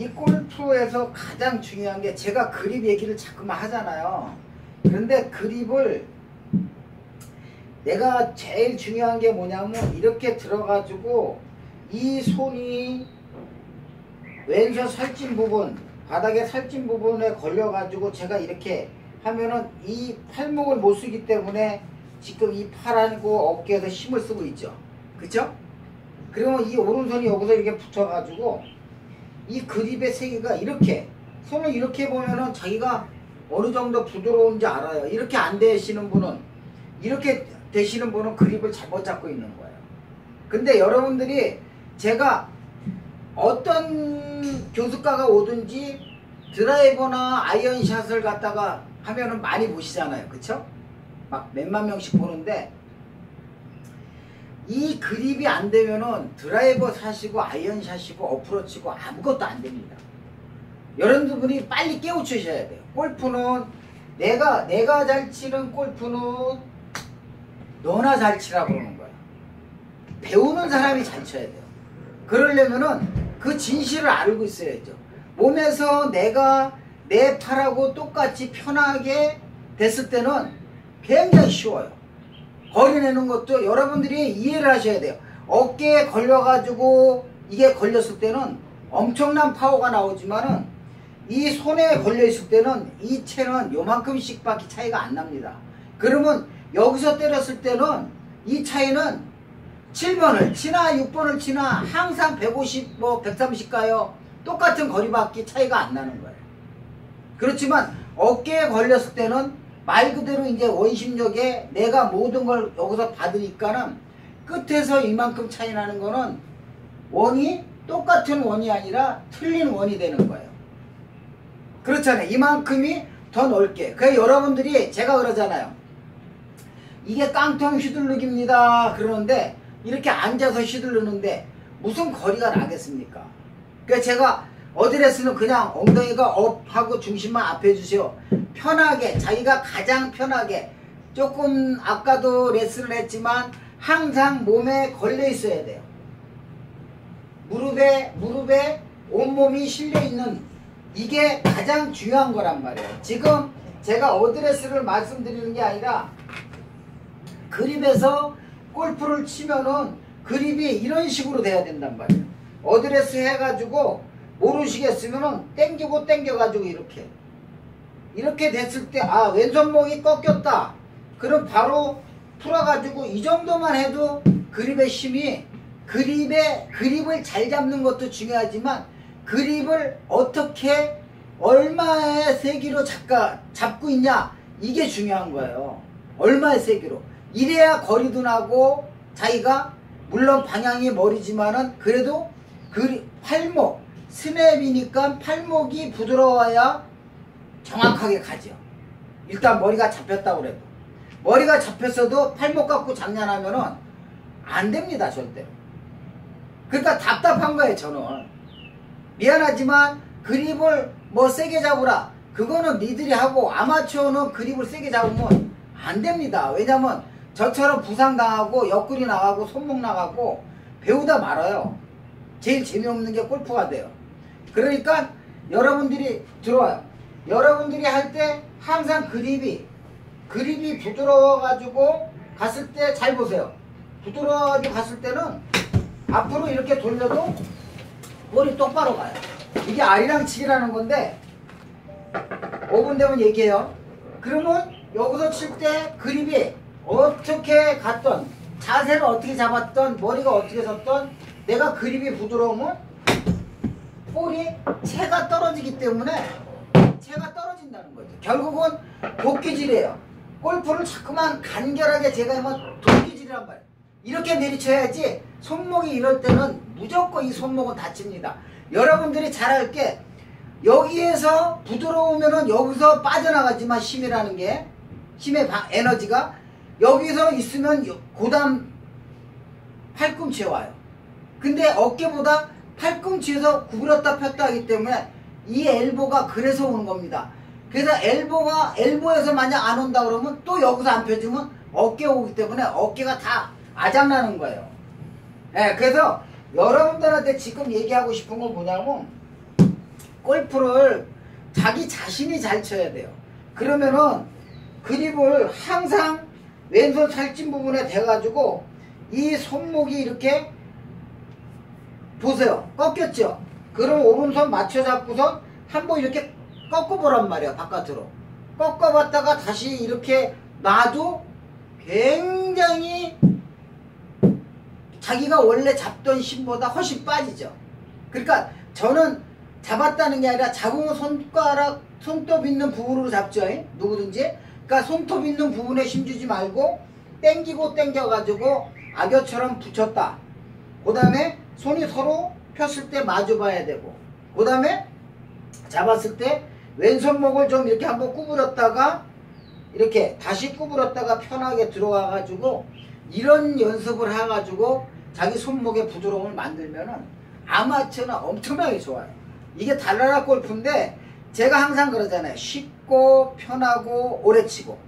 이 골프에서 가장 중요한 게 제가 그립 얘기를 자꾸만 하잖아요. 그런데 그립을 내가 제일 중요한 게 뭐냐면 이렇게 들어가지고 이 손이 왼손 살찐 부분 바닥에 살찐 부분에 걸려가지고 제가 이렇게 하면은 이 팔목을 못 쓰기 때문에 지금 이 팔하고 어깨에서 힘을 쓰고 있죠. 그쵸? 그러면 이 오른손이 여기서 이렇게 붙어가지고 이 그립의 세기가 이렇게 손을 이렇게 보면은 자기가 어느 정도 부드러운지 알아요. 이렇게 안 되시는 분은 이렇게 되시는 분은 그립을 잘못 잡고 있는 거예요. 근데 여러분들이 제가 어떤 교수가가 오든지 드라이버나 아이언샷을 갖다가 하면은 많이 보시잖아요. 그쵸? 막 몇만 명씩 보는데 이 그립이 안 되면은 드라이버 사시고 아이언 샷이고 어프로치고 아무것도 안 됩니다. 여러분들이 빨리 깨우치셔야 돼요. 골프는 내가 내가 잘 치는 골프는 너나 잘 치라 그러는 거야. 배우는 사람이 잘 쳐야 돼요. 그러려면은 그 진실을 알고 있어야죠. 몸에서 내가 내 팔하고 똑같이 편하게 됐을 때는 굉장히 쉬워요. 거리 내는 것도 여러분들이 이해를 하셔야 돼요. 어깨에 걸려가지고 이게 걸렸을 때는 엄청난 파워가 나오지만은 이 손에 걸려있을 때는 이 채는 요만큼씩 밖에 차이가 안 납니다. 그러면 여기서 때렸을 때는 이 차이는 7번을 치나 6번을 치나 항상 150, 뭐 130 가요. 똑같은 거리밖에 차이가 안 나는 거예요. 그렇지만 어깨에 걸렸을 때는 말 그대로 이제 원심력에 내가 모든 걸 여기서 받으니까는 끝에서 이만큼 차이 나는 거는 원이 똑같은 원이 아니라 틀린 원이 되는 거예요. 그렇잖아요. 이만큼이 더 넓게. 그래 여러분들이 제가 그러잖아요. 이게 깡통 휘둘르기입니다. 그러는데 이렇게 앉아서 휘두르는데 무슨 거리가 나겠습니까? 그러니까 제가 어드레스는 그냥 엉덩이가 업하고 중심만 앞에 주세요. 편하게 자기가 가장 편하게 조금 아까도 레슨을 했지만 항상 몸에 걸려 있어야 돼요. 무릎에 무릎에 온몸이 실려 있는 이게 가장 중요한 거란 말이에요. 지금 제가 어드레스를 말씀드리는 게 아니라 그립에서 골프를 치면은 그립이 이런 식으로 돼야 된단 말이에요. 어드레스 해가지고 모르시겠으면은 땡기고 땡겨가지고 이렇게 이렇게 됐을 때 아 왼손목이 꺾였다. 그럼 바로 풀어가지고 이 정도만 해도 그립의 힘이 그립의 그립을 잘 잡는 것도 중요하지만 그립을 어떻게 얼마의 세기로 잡가, 잡고 있냐 이게 중요한 거예요. 얼마의 세기로 이래야 거리도 나고 자기가 물론 방향이 머리지만은 그래도 그 팔목 스냅이니까 팔목이 부드러워야 정확하게 가죠. 일단 머리가 잡혔다고 그래도 머리가 잡혔어도 팔목 갖고 장난하면은 안 됩니다 절대로. 그러니까 답답한 거예요 저는. 미안하지만 그립을 뭐 세게 잡으라. 그거는 니들이 하고 아마추어는 그립을 세게 잡으면 안 됩니다. 왜냐면 저처럼 부상 당하고 옆구리 나가고 손목 나가고 배우다 말아요. 제일 재미없는 게 골프가 돼요. 그러니까 여러분들이 들어와요. 여러분들이 할 때 항상 그립이 그립이 부드러워가지고 갔을 때 잘 보세요. 부드러워가지고 갔을 때는 앞으로 이렇게 돌려도 머리 똑바로 가요. 이게 아리랑치기라는 건데 5분 되면 얘기해요. 그러면 여기서 칠 때 그립이 어떻게 갔던 자세를 어떻게 잡았던 머리가 어떻게 섰던 내가 그립이 부드러우면 볼이 채가 떨어지기 때문에 채가 떨어진다는 거죠. 결국은 도끼질이에요. 골프를 자꾸만 간결하게 제가 하면 도끼질이란 말이에요. 이렇게 내리쳐야지 손목이 이럴 때는 무조건 이 손목은 다칩니다. 여러분들이 잘할 게 여기에서 부드러우면은 여기서 빠져나가지만 힘이라는 게 힘의 에너지가 여기서 있으면 고담 팔꿈치에 와요. 근데 어깨보다 팔꿈치에서 구부렸다 폈다 하기 때문에 이 엘보가 그래서 오는 겁니다. 그래서 엘보가 엘보에서 만약 안 온다 그러면 또 여기서 안 펴주면 어깨 오기 때문에 어깨가 다 아작나는 거예요. 예, 네, 그래서 여러분들한테 지금 얘기하고 싶은 건 뭐냐면 골프를 자기 자신이 잘 쳐야 돼요. 그러면은 그립을 항상 왼손 살찐 부분에 대가지고 이 손목이 이렇게 보세요. 꺾였죠? 그럼 오른손 맞춰 잡고서 한번 이렇게 꺾어보란 말이야, 바깥으로. 꺾어봤다가 다시 이렇게 놔도 굉장히 자기가 원래 잡던 힘보다 훨씬 빠지죠. 그러니까 저는 잡았다는 게 아니라 잡으면 손가락, 손톱 있는 부분으로 잡죠. 누구든지. 그러니까 손톱 있는 부분에 힘주지 말고 땡기고 땡겨가지고 악여처럼 붙였다. 그 다음에 손이 서로 폈을 때 마주 봐야 되고 그 다음에 잡았을 때 왼손목을 좀 이렇게 한번 구부렸다가 이렇게 다시 구부렸다가 편하게 들어와 가지고 이런 연습을 해 가지고 자기 손목의 부드러움을 만들면은 아마추어는 엄청나게 좋아요. 이게 달나라 골프인데 제가 항상 그러잖아요. 쉽고 편하고 오래 치고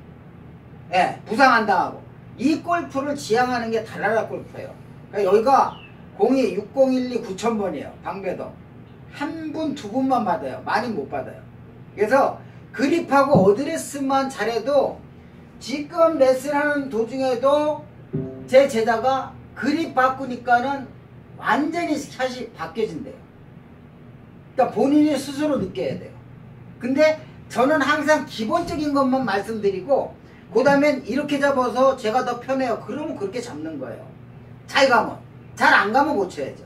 예, 부상 안 당하고 이 골프를 지향하는 게 달나라 골프예요. 그러니까 여기가 02 6012 9000번이에요. 방배동. 한 분, 두 분만 받아요. 많이 못 받아요. 그래서 그립하고 어드레스만 잘해도 지금 레슨하는 도중에도 제 제자가 그립 바꾸니까는 완전히 샷이 바뀌어진대요. 그러니까 본인이 스스로 느껴야 돼요. 근데 저는 항상 기본적인 것만 말씀드리고 그 다음엔 이렇게 잡아서 제가 더 편해요. 그러면 그렇게 잡는 거예요. 잘 가면. 잘 안 가면 고쳐야죠.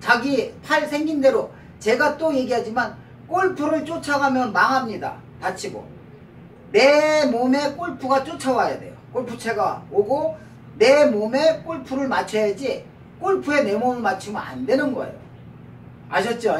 자기 팔 생긴 대로 제가 또 얘기하지만 골프를 쫓아가면 망합니다. 다치고. 내 몸에 골프가 쫓아와야 돼요. 골프채가 오고 내 몸에 골프를 맞춰야지 골프에 내 몸을 맞추면 안 되는 거예요. 아셨죠?